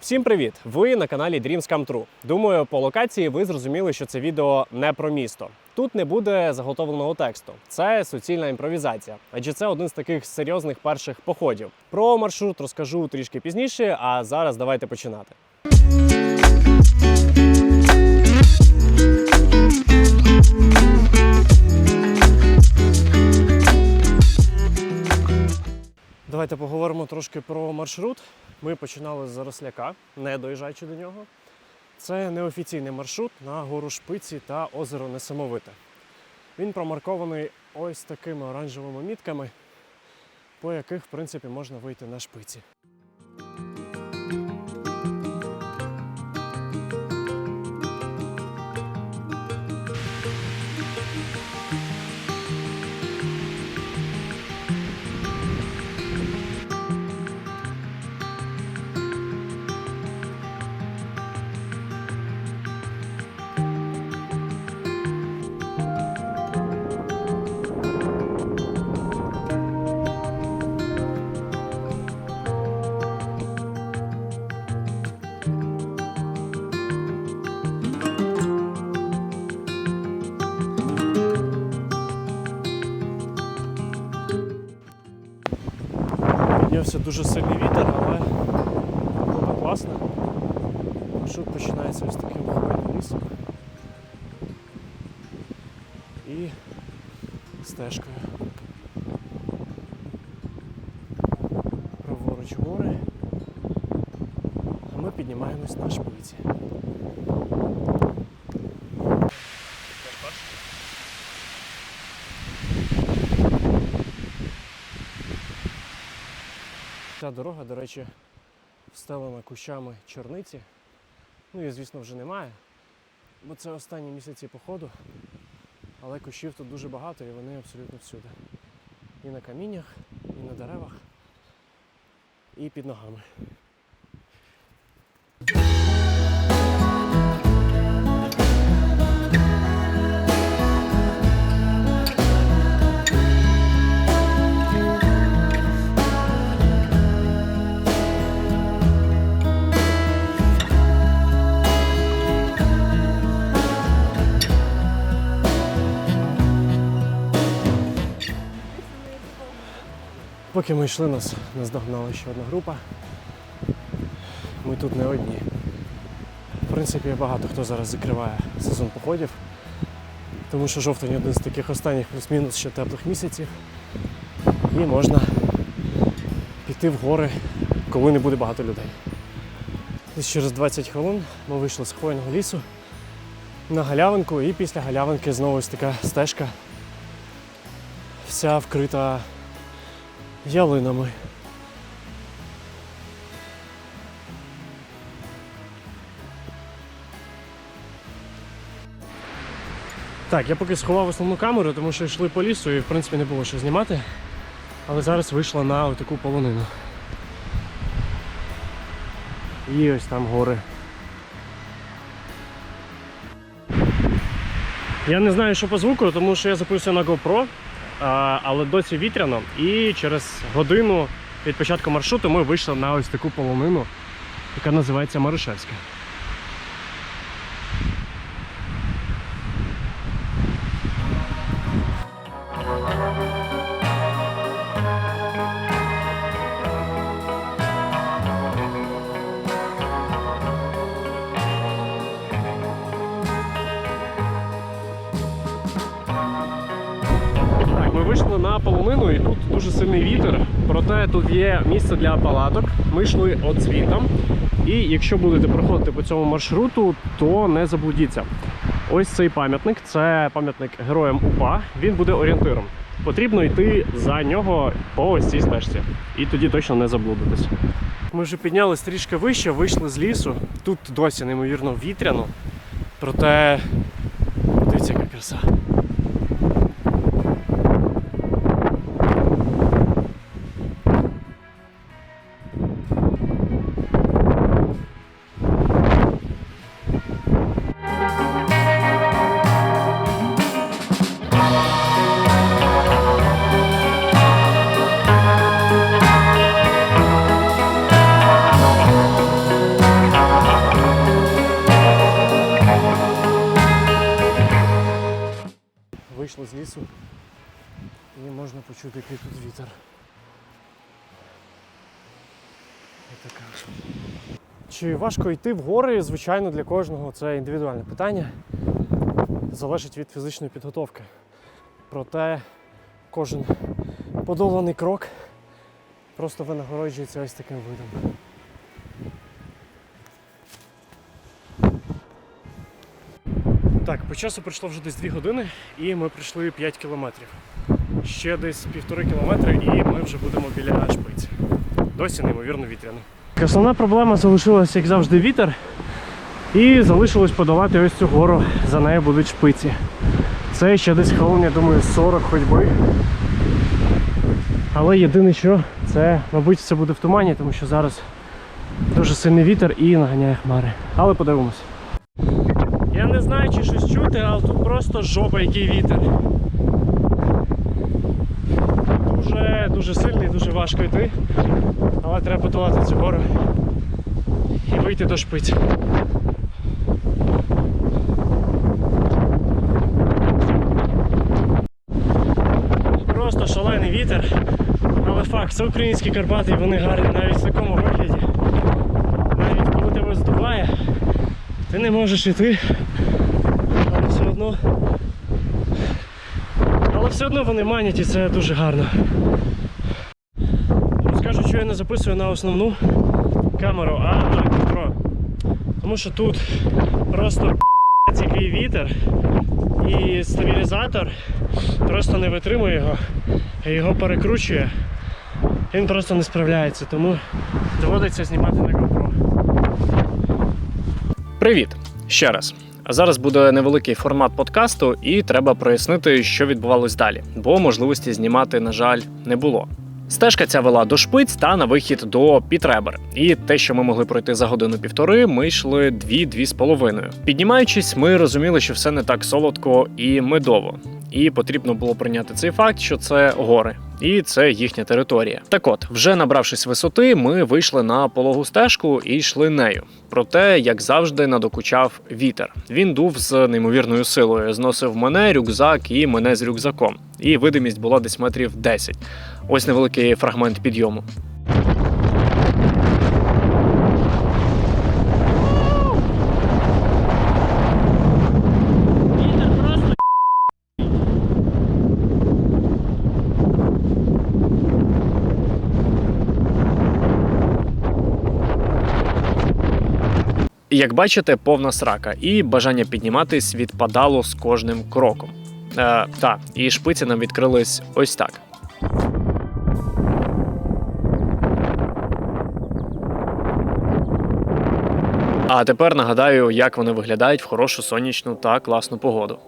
Всім привіт! Ви на каналі Dreams Come True. Думаю, по локації ви зрозуміли, що це відео не про місто. Тут не буде заготовленого тексту. Це суцільна імпровізація, адже це один з таких серйозних перших походів. Про маршрут розкажу трішки пізніше, а зараз давайте починати. Давайте поговоримо трошки про маршрут. Ми починали з Заросляка, не доїжджаючи до нього. Це неофіційний маршрут на гору Шпиці та озеро Несамовите. Він промаркований ось такими оранжевими мітками, по яких, в принципі, можна вийти на шпиці. Піднявся дуже сильний вітер, але було класно. Маршрут починається ось таким хвойним лісом. І стежкою. Праворуч гори. А ми піднімаємось на шпиці. Ця дорога, до речі, встелена кущами чорниці. Ну і, звісно, вже немає. Бо це останні місяці походу. Але кущів тут дуже багато і вони абсолютно всюди. І на каміннях, і на деревах, і під ногами. Поки ми йшли, нас наздогнала ще одна група. Ми тут не одні. В принципі, багато хто зараз закриває сезон походів, тому що жовтень один з таких останніх плюс-мінус ще теплих місяців. І можна піти в гори, коли не буде багато людей. Десь через 20 хвилин ми вийшли з хвойного лісу на галявинку, і після галявинки знову ось така стежка, вся вкрита ялинами. Так, я поки сховав основну камеру, тому що йшли по лісу і в принципі не було що знімати. Але зараз вийшла на таку полонину. І ось там гори. Я не знаю, що по звуку, тому що я записую на GoPro, але досі вітряно. І через годину від початку маршруту ми вийшли на ось таку полонину, яка називається Маришевська. Ми вийшли на полонину і тут дуже сильний вітер. Проте тут є місце для палаток. Ми йшли от звітом. І якщо будете проходити по цьому маршруту, то не заблудіться. Ось цей пам'ятник це пам'ятник героям УПА. Він буде орієнтиром. Потрібно йти за нього по ось цій стежці. І тоді точно не заблудитесь. Ми вже піднялись трішки вище, вийшли з лісу. Тут досі неймовірно вітряно. Проте дивіться, яка краса. Вийшло з лісу. І можна почути, який тут вітер. І. Чи важко йти в гори? Звичайно, для кожного це індивідуальне питання. Залежить від фізичної підготовки. Проте кожен подоланий крок просто винагороджується ось таким видом. Так, по часу пройшло вже десь 2 години, і ми пройшли 5 кілометрів. Ще десь півтори кілометри, і ми вже будемо біля шпиці. Досі неймовірно вітряно. Основна проблема залишилася, як завжди, вітер. І залишилось подолати ось цю гору. За нею будуть шпиці. Це ще десь хвилин, я думаю, 40 ходьби. Але єдине що, це, мабуть, все буде в тумані, тому що зараз дуже сильний вітер і наганяє хмари. Але подивимось. Я не знаю, чи щось чути, але тут просто жопа, який вітер. Дуже, дуже сильний, дуже важко йти. Але треба подолати цю гору і вийти до шпиць. Просто шалений вітер. Але факт, це українські Карпати, вони гарні навіть в такому вигляді. Навіть коли тебе здуває, ти не можеш йти. Одно. Але все одно вони манять і це дуже гарно. Розкажу, що я не записую на основну камеру, а на GoPro. Тому що тут просто який вітер і стабілізатор просто не витримує його, його перекручує. Він просто не справляється, тому доводиться знімати на GoPro. Привіт ще раз. Зараз буде невеликий формат подкасту, і треба прояснити, що відбувалось далі, бо можливості знімати, на жаль, не було. Стежка ця вела до шпиць та на вихід до Пітребер. І те, що ми могли пройти за годину-півтори, ми йшли дві-дві з половиною. Піднімаючись, ми розуміли, що все не так солодко і медово. І потрібно було прийняти цей факт, що це гори, і це їхня територія. Так от, вже набравшись висоти, ми вийшли на пологу стежку і йшли нею. Проте, як завжди, надокучав вітер. Він дув з неймовірною силою, зносив мене, рюкзак і мене з рюкзаком. І видимість була десь метрів 10. Ось невеликий фрагмент підйому. Вітер просто Як бачите, повна срака, і бажання підніматись відпадало з кожним кроком. Е, Та, і шпиці нам відкрились ось так. А тепер нагадаю, як вони виглядають в хорошу сонячну та класну погоду.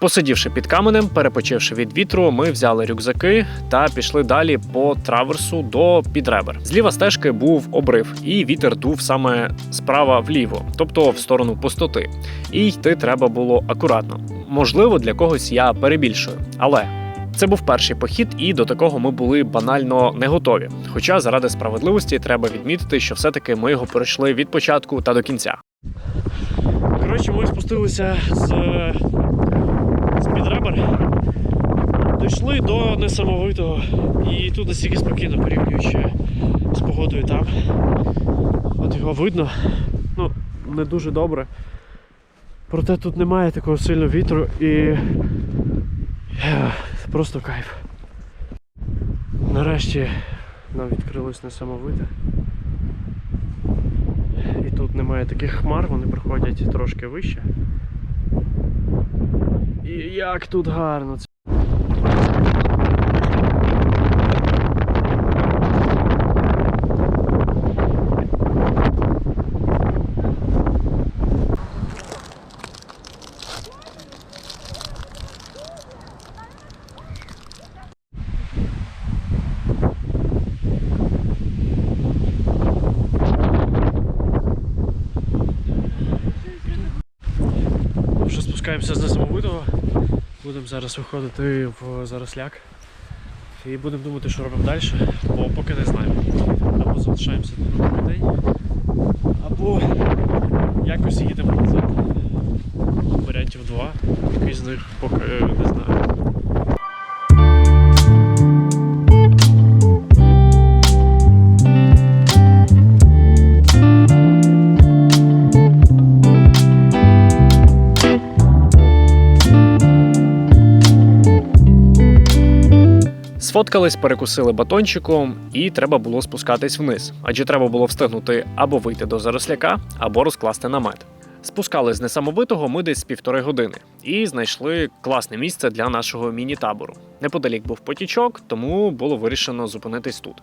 Посидівши під каменем, перепочивши від вітру, ми взяли рюкзаки та пішли далі по траверсу до підребер. Зліва стежки був обрив, і вітер дув саме справа вліво, тобто в сторону пустоти. І йти треба було акуратно. Можливо, для когось я перебільшую, але. Це був перший похід, і до такого ми були банально не готові. Хоча заради справедливості треба відмітити, що все-таки ми його пройшли від початку та до кінця. Коротше, ми спустилися з, з дійшли до несамовитого і тут настільки спокійно порівнюючи з погодою там. От його видно, ну, не дуже добре. Проте тут немає такого сильного вітру і просто кайф. Нарешті нам відкрилось несамовите. І тут немає таких хмар, вони проходять трошки вище. І як тут гарно. Спускаємося з Будемо зараз виходити в заросляк. І будемо думати, що робимо далі, бо поки не знаємо. Або залишаємося до нових день, або якось їдемо назад. Варіантів два. Який з них поки е, не знаю. Сфоткались, перекусили батончиком, і треба було спускатись вниз, адже треба було встигнути або вийти до заросляка, або розкласти намет. Спускались з несамовитого ми десь півтори години і знайшли класне місце для нашого міні-табору. Неподалік був потічок, тому було вирішено зупинитись тут.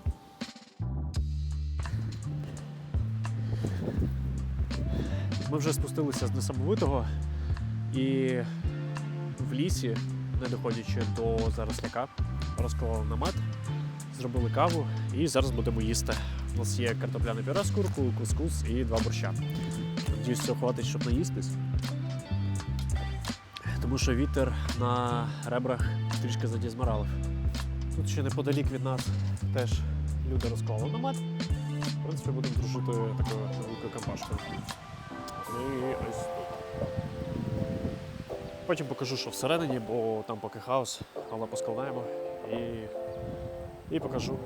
Ми вже спустилися з несамовитого і в лісі, не доходячи до заросляка, розклали намет, зробили каву і зараз будемо їсти. У нас є картопляне пюре з куркою, кускус і два борща. Надіюсь, цього хватить, щоб наїстись. Тому що вітер на ребрах трішки задізморалив. Тут ще неподалік від нас теж люди розклали намет. В принципі, будемо дружити такою великою компашкою. І ось тут. Потім покажу, що всередині, бо там поки хаос, але поскладаємо і, і покажу,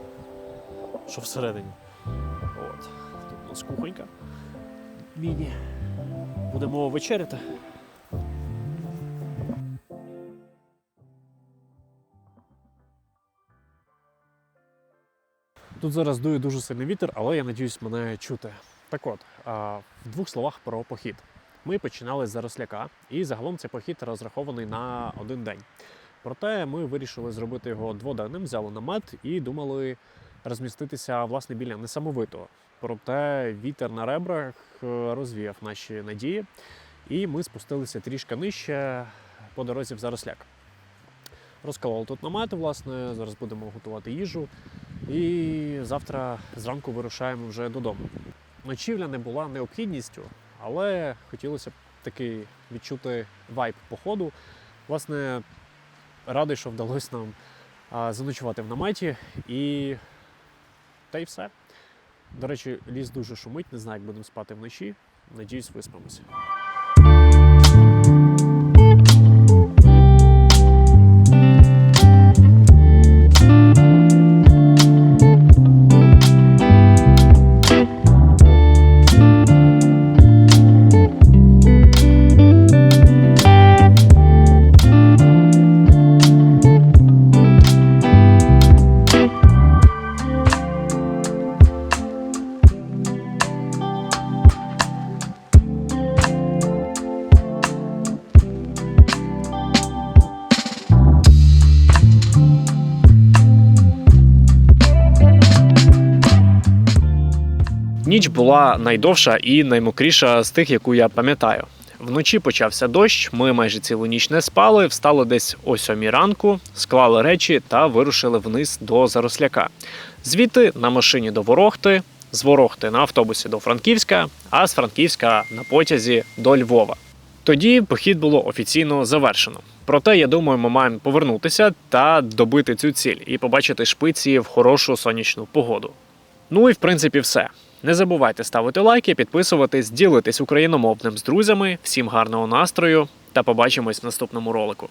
що всередині. От. Тут у нас кухонька. Міні. Будемо вечеряти. Тут зараз дує дуже сильний вітер, але я надіюсь мене чути. Так от, в двох словах про похід. Ми починали з заросляка, і загалом цей похід розрахований на один день. Проте ми вирішили зробити його дводенним, взяли намет і думали розміститися власне біля несамовитого. Проте вітер на ребрах е, розвіяв наші надії, і ми спустилися трішки нижче по дорозі в заросляк. Розкололи тут намет, власне, зараз будемо готувати їжу. І завтра зранку вирушаємо вже додому. Ночівля не була необхідністю, але хотілося б таки відчути вайб походу. Власне, радий, що вдалося нам заночувати в наметі і та й все. До речі, ліс дуже шумить, не знаю, як будемо спати вночі. Надіюсь, виспимося. Ніч була найдовша і наймокріша з тих, яку я пам'ятаю. Вночі почався дощ, ми майже цілу ніч не спали, встали десь о сьомій ранку, склали речі та вирушили вниз до Заросляка. Звідти на машині до Ворохти, з Ворохти на автобусі до Франківська, а з Франківська на потязі до Львова. Тоді похід було офіційно завершено. Проте, я думаю, ми маємо повернутися та добити цю ціль і побачити шпиці в хорошу сонячну погоду. Ну і в принципі все. Не забувайте ставити лайки, підписуватись, ділитись україномовним з друзями. Всім гарного настрою та побачимось в наступному ролику.